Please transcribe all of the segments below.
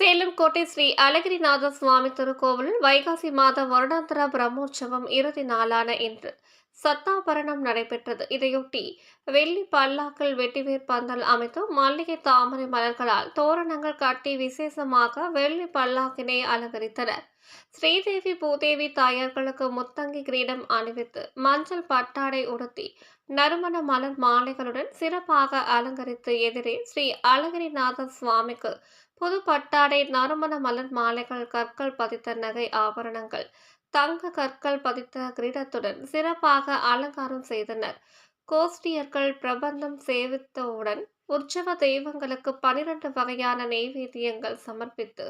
சேலம் கோட்டை ஸ்ரீ அழகிரிநாத சுவாமி திருக்கோவிலில் வைகாசி மாத வருடாந்திர பிரம்மோற்சவம் இறுதி நாளான இன்று. சத்தாபரணம் நடைபெற்றது. இதையொட்டி வெள்ளி பல்லாக்கள் வெட்டிவேர் பந்தல் அமைத்து மல்லிகை தாமரை மலர்களால் தோரணங்கள் கட்டி விசேஷமாக வெள்ளி பல்லாக்கினை அலங்கரித்தனர். ஸ்ரீதேவி பூதேவி தாயார்களுக்கு முத்தங்கி கிரீடம் அணிவித்து மஞ்சள் பட்டாடை உடுத்தி நறுமண மலர் மாலைகளுடன் சிறப்பாக அலங்கரித்து எதிரே ஸ்ரீ அழகிரிநாத சுவாமிக்கு புது பட்டாடை நறுமண மலர் மாலைகள் கற்கள் பதித்த நகை ஆபரணங்கள் தங்க கற்கள் பதித்த கிரீடத்துடன் சிறப்பாக அலங்காரம் செய்தனர். கோஷ்டியர்கள் பிரபந்தம் சேவித்தவுடன் உற்சவ தெய்வங்களுக்கு பனிரெண்டு வகையான நெய்வேத்தியங்கள் சமர்ப்பித்து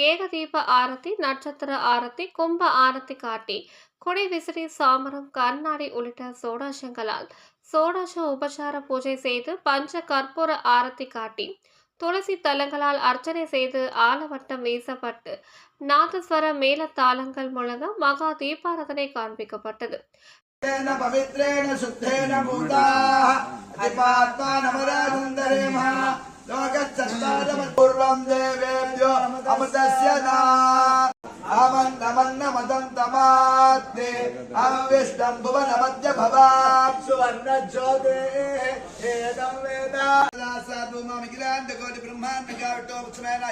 ஏகதீப ஆரத்தி நட்சத்திர ஆரத்தி கும்ப ஆரத்தி காட்டி குடை விசிறி சாமரம் கண்ணாடி உள்ளிட்ட சோடாசங்களால் சோடாச உபசார பூஜை செய்து பஞ்ச கற்பூர ஆரத்தி காட்டி துளசி தலங்களால் அர்ச்சனை செய்து ஆலவட்டம் வீசப்பட்டு நாதஸ்வர மேல தாளங்கள் முழங்க மகா தீபாரதனை காண்பிக்கப்பட்டது. லோகச்சந்தாரம अतिपात्मानमरानन्दरेम लोकच्चत्तारमपूर्वम् देवेभ्यो अमृतस्य ना अमन्नमन्नमदन्तमात्मे अविष्टम् भुवनमद्य भवात् सुवर्णज्योतेः एदम् वेद साधु मामिगिरान्तकोटि ब्रह्माण्डकाविटो मुत्समेन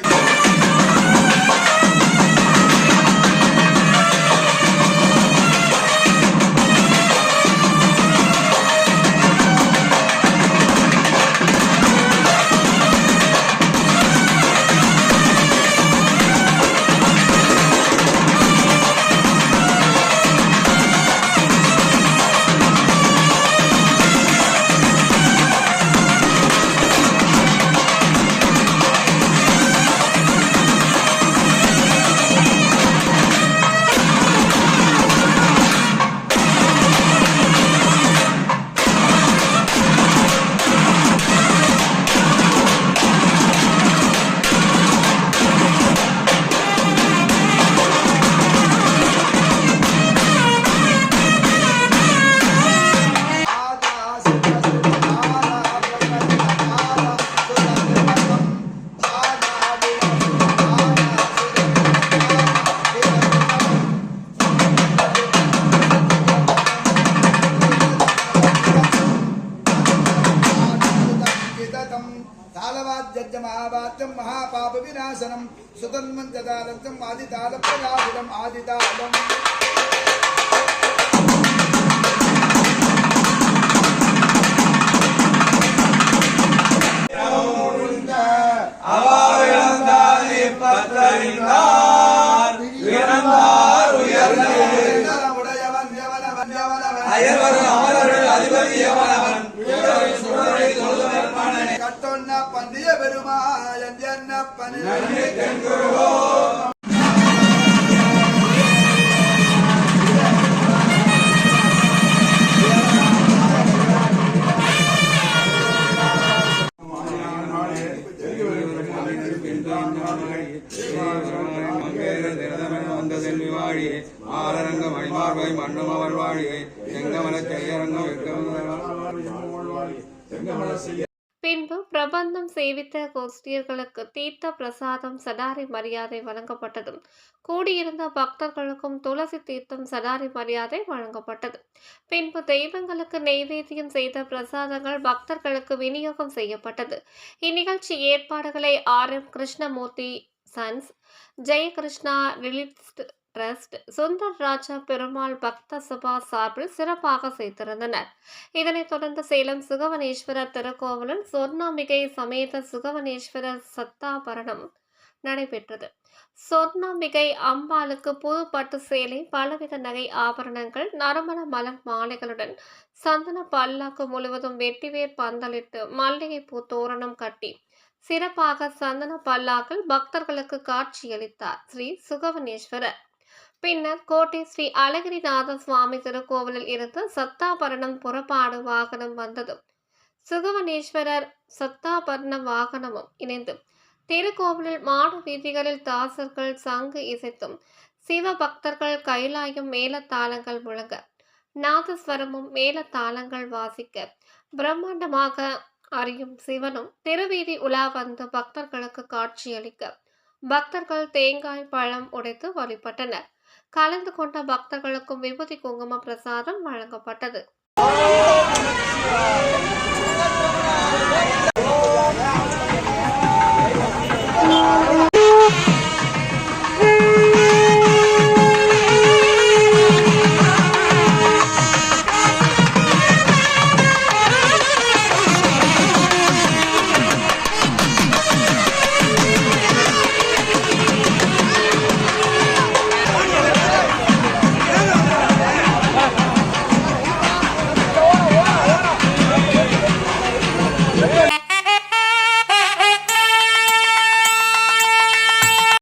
தாளவாத்தியம் மகாபாத்தியம் மகாபாப விநாசனம் சுதன்மஞ்சதாலத்தம் ஆதிதாளம். ஆதிதாளம் உடையவன் அயர்வன் பந்திய பெருமாயன் என்னப்பன் ஆரரங்க மணிமார்பை மண்ணும் அவர் வாழியை செங்கமல செய்ய பின்பு பிரபந்தம் சேவித்த கோஷ்டியர்களுக்கு தீர்த்த பிரசாதம் சடாரி மரியாதை வழங்கப்பட்டதும் கூடியிருந்த பக்தர்களுக்கும் துளசி தீர்த்தம் சடாரி மரியாதை வழங்கப்பட்டது. பின்பு தெய்வங்களுக்கு நெய்வேத்தியம் செய்த பிரசாதங்கள் பக்தர்களுக்கு விநியோகம் செய்யப்பட்டது. இந்நிகழ்ச்சி ஏற்பாடுகளை R M Krishnamurthy sons Jayakrishna relief trust Sundar Raja Perumal Bhakta Sabha சார்பில் சிறப்பாக செய்திருந்தனர் இதனைத் தொடர்ந்து சேலம் சுகவனேஸ்வரர் திருக்கோவிலில் சொர்ணாம்பிகை சமேத சுகவனேஸ்வரர் சத்தாபரணம் நடைபெற்றது. சொர்ணாம்பிகை அம்பாளுக்கு புது பட்டு சேலை பலவித நகை ஆபரணங்கள் நறுமண மலர் மாலைகளுடன் சந்தன பல்லாக்கு முழுவதும் வெட்டிவேர் பந்தலிட்டு மல்லிகைப்பூ தோரணம் கட்டி சிறப்பாக சந்தன பல்லாக்கள் பக்தர்களுக்கு காட்சியளித்தார் ஸ்ரீ சுகவனேஸ்வரர். பின்னர் கோட்டை ஸ்ரீ அழகிரிநாத சுவாமி திருக்கோவிலில் இருந்து சத்தாபரணம் புறப்பாடு வாகனம் வந்ததும் சுகவனேஸ்வரர் சத்தாபரண வாகனமும் இணைந்து திருக்கோவிலில் மாடு வீதிகளில் தாசர்கள் சங்கு இசைத்தும் சிவ பக்தர்கள் கைலாயும் மேலத்தாளங்கள் முழங்க நாதஸ்வரமும் மேலத்தாளங்கள் வாசிக்க பிரம்மாண்டமாக அறியும் சிவனும் திருவீதி உலா வந்து பக்தர்களுக்கு காட்சியளிக்க பக்தர்கள் தேங்காய் பழம் உடைத்து வழிபட்டனர். கலந்து கொண்ட பக்தர்களுக்கும் விபூதி குங்கும பிரசாதம் வழங்கப்பட்டது.